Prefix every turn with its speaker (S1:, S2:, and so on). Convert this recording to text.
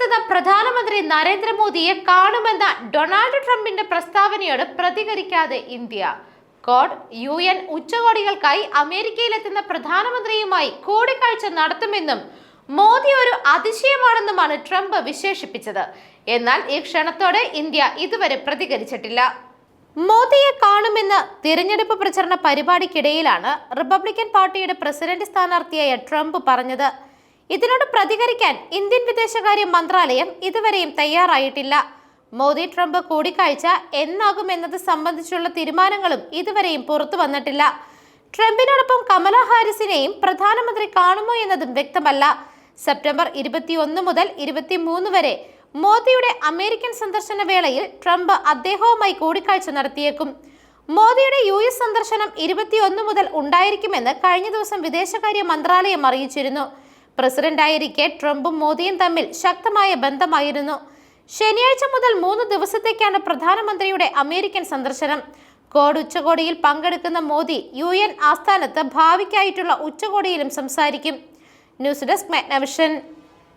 S1: അമേരിക്കയിലെത്തുന്ന പ്രധാനമന്ത്രി നരേന്ദ്രമോദിയെ കാണുമെന്ന ഡൊണാൾഡ് ട്രംപിന്റെ പ്രസ്താവനയോട് പ്രതികരിക്കാതെ ഇന്ത്യ. കോഡ് യു എൻ ഉച്ചകോടികൾക്കായി അമേരിക്കയിലെത്തുന്ന പ്രധാനമന്ത്രിയുമായി കൂടിക്കാഴ്ച നടത്തുമെന്നും മോദി ഒരു അതിശയമാണെന്നുമാണ് ട്രംപ് വിശേഷിപ്പിച്ചത്. എന്നാൽ ഈ ക്ഷണത്തോടെ ഇന്ത്യ ഇതുവരെ പ്രതികരിച്ചിട്ടില്ല. മോദിയെ കാണുമെന്ന് തിരഞ്ഞെടുപ്പ് പ്രചരണ പരിപാടിക്കിടയിലാണ് റിപ്പബ്ലിക്കൻ പാർട്ടിയുടെ പ്രസിഡന്റ് സ്ഥാനാർത്ഥിയായ ട്രംപ് പറഞ്ഞത്. ഇതിനോട് പ്രതികരിക്കാൻ ഇന്ത്യൻ വിദേശകാര്യ മന്ത്രാലയം ഇതുവരെയും തയ്യാറായിട്ടില്ല. മോദി ട്രംപ് കൂടിക്കാഴ്ച എന്നാകുമെന്നത് സംബന്ധിച്ചുള്ള തീരുമാനങ്ങളും ഇതുവരെയും പുറത്തു വന്നിട്ടില്ല. ട്രംപിനോടൊപ്പം കമല ഹാരിസിനെയും പ്രധാനമന്ത്രി കാണുമോ എന്നതും വ്യക്തമല്ല. സെപ്റ്റംബർ ഇരുപത്തിയൊന്ന് മുതൽ ഇരുപത്തിമൂന്ന് വരെ മോദിയുടെ അമേരിക്കൻ സന്ദർശന വേളയിൽ ട്രംപ് അദ്ദേഹവുമായി കൂടിക്കാഴ്ച നടത്തിയേക്കും. മോദിയുടെ യു എസ് സന്ദർശനം ഇരുപത്തിയൊന്ന് മുതൽ ഉണ്ടായിരിക്കുമെന്ന് കഴിഞ്ഞ ദിവസം വിദേശകാര്യ മന്ത്രാലയം അറിയിച്ചിരുന്നു. പ്രസിഡന്റായിരിക്കെ ട്രംപും മോദിയും തമ്മിൽ ശക്തമായ ബന്ധമായിരുന്നു. ശനിയാഴ്ച മുതൽ മൂന്ന് ദിവസത്തേക്കാണ് പ്രധാനമന്ത്രിയുടെ അമേരിക്കൻ സന്ദർശനം. കോഡ് ഉച്ചകോടിയിൽ പങ്കെടുക്കുന്ന മോദി യു എൻ ആസ്ഥാനത്ത് ഭാവിക്കായിട്ടുള്ള ഉച്ചകോടിയിലും സംസാരിക്കും. News desk Magnavision.